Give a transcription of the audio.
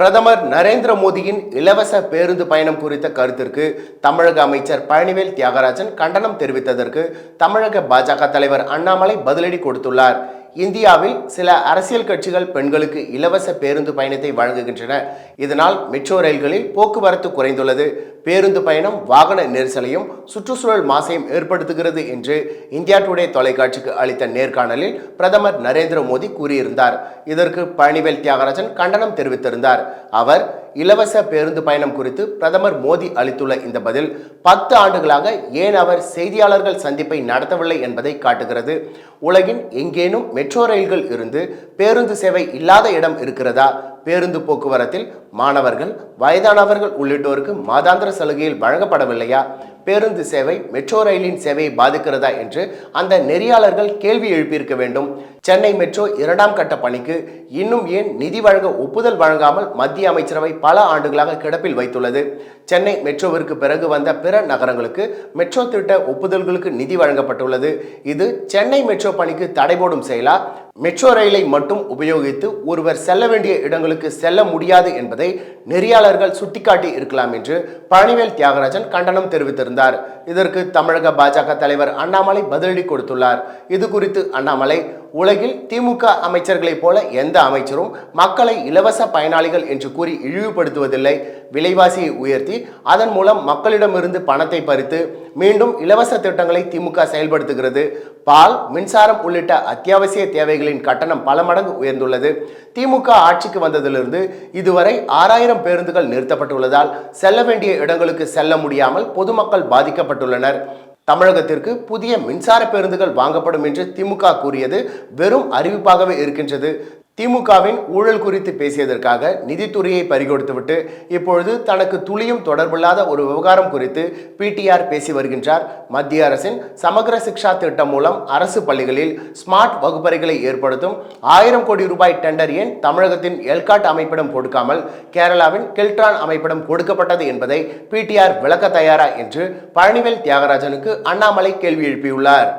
பிரதமர் நரேந்திர மோடியின் இலவச பேருந்து பயணம் குறித்த கருத்திற்கு தமிழக அமைச்சர் பழனிவேல் தியாகராஜன் கண்டனம் தெரிவித்ததற்கு தமிழக பாஜக தலைவர் அண்ணாமலை பதிலடி கொடுத்துள்ளார். இந்தியாவில் சில அரசியல் கட்சிகள் பெண்களுக்கு இலவச பேருந்து பயணத்தை வழங்குகின்றன. இதனால் மெட்ரோ ரயில்களில் போக்குவரத்து குறைந்துள்ளது. பேருந்து பயணம் வாகன நெரிசலையும் சுற்றுச்சூழல் மாசையும் ஏற்படுத்துகிறது என்று இந்தியா டுடே தொலைக்காட்சிக்கு அளித்த நேர்காணலில் பிரதமர் நரேந்திர மோடி கூறியிருந்தார். இதற்கு பழனிவேல் தியாகராஜன் கண்டனம் தெரிவித்திருந்தார். அவர் இலவச பேருந்து பயணம் குறித்து பிரதமர் மோடி அளித்துள்ள இந்த பதில் பத்து ஆண்டுகளாக ஏன் அவர் செய்தியாளர்கள் சந்திப்பை நடத்தவில்லை என்பதை காட்டுகிறது. உலகின் எங்கேனும் மெட்ரோ ரயில்கள் இருந்து பேருந்து சேவை இல்லாத இடம் இருக்கிறதா? பேருந்து போக்குவரத்தில் மாணவர்கள் வயதானவர்கள் உள்ளிட்டோருக்கு மாதாந்திர சலுகையில் வழங்கப்படவில்லையா? பேருந்து சேவை மெட்ரோ ரயிலின் சேவையை பாதிக்கிறதா என்று அந்த நெறியாளர்கள் கேள்வி எழுப்பியிருக்க வேண்டும். சென்னை மெட்ரோ இரண்டாம் கட்ட பணிக்கு இன்னும் ஏன் நிதி வழங்க ஒப்புதல் வழங்காமல் மத்திய அமைச்சரவை பல ஆண்டுகளாக கிடப்பில் வைத்துள்ளது. சென்னை மெட்ரோவிற்கு பிறகு வந்த பிற நகரங்களுக்கு மெட்ரோ திட்ட ஒப்புதல்களுக்கு நிதி வழங்கப்பட்டுள்ளது. இது சென்னை மெட்ரோ பணிக்கு தடை போடும் செயலா? மெட்ரோ ரயிலை மட்டும் உபயோகித்து ஒருவர் செல்ல வேண்டிய இடங்களுக்கு செல்ல முடியாது என்பதை நெறியாளர்கள் சுட்டிக்காட்டி இருக்கலாம் என்று பழனிவேல் தியாகராஜன் கண்டனம் தெரிவித்திருந்தார். இதற்கு தமிழக பாஜக தலைவர் அண்ணாமலை பதிலடி கொடுத்துள்ளார். இது குறித்து அண்ணாமலை உலகில் திமுக அமைச்சர்களைப் போல எந்த அமைச்சரும் மக்களை இலவச பயனாளிகள் என்று கூறி இழிவுபடுத்துவதில்லை. விலைவாசியை உயர்த்தி அதன் மூலம் மக்களிடமிருந்து பணத்தை பறித்து மீண்டும் இலவச திட்டங்களை திமுக செயல்படுத்துகிறது. பால் மின்சாரம் உள்ளிட்ட அத்தியாவசிய தேவைகளின் கட்டணம் பல மடங்கு உயர்ந்துள்ளது. திமுக ஆட்சிக்கு வந்ததிலிருந்து இதுவரை ஆறாயிரம் பேருந்துகள் நிறுத்தப்பட்டுள்ளதால் செல்ல வேண்டிய இடங்களுக்கு செல்ல முடியாமல் பொதுமக்கள் பாதிக்கப்பட்டுள்ளனர். தமிழகத்திற்கு புதிய மின்சார பேருந்துகள் வாங்கப்படும் என்று திமுக கூறியது வெறும் அறிவிப்பாகவே இருக்கின்றது. திமுகவின் ஊழல் குறித்து பேசியதற்காக நிதித்துறையை பறிகொடுத்துவிட்டு இப்பொழுது தனக்கு துளியும் தொடர்பில்லாத ஒரு விவகாரம் குறித்து பிடிஆர் பேசி வருகின்றார். மத்திய அரசின் சமகர சிக்ஷா திட்டம் மூலம் அரசு பள்ளிகளில் ஸ்மார்ட் வகுப்பறைகளை ஏற்படுத்தும் ஆயிரம் கோடி ரூபாய் டெண்டர் ஏன் தமிழகத்தின் எல்காட் அமைப்பிடம் கொடுக்காமல் கேரளாவின் கெல்ட்ரான் அமைப்பிடம் கொடுக்கப்பட்டது என்பதை பிடிஆர் விளக்க தயாரா என்று பழனிவேல் தியாகராஜனுக்கு அண்ணாமலை கேள்வி எழுப்பியுள்ளார்.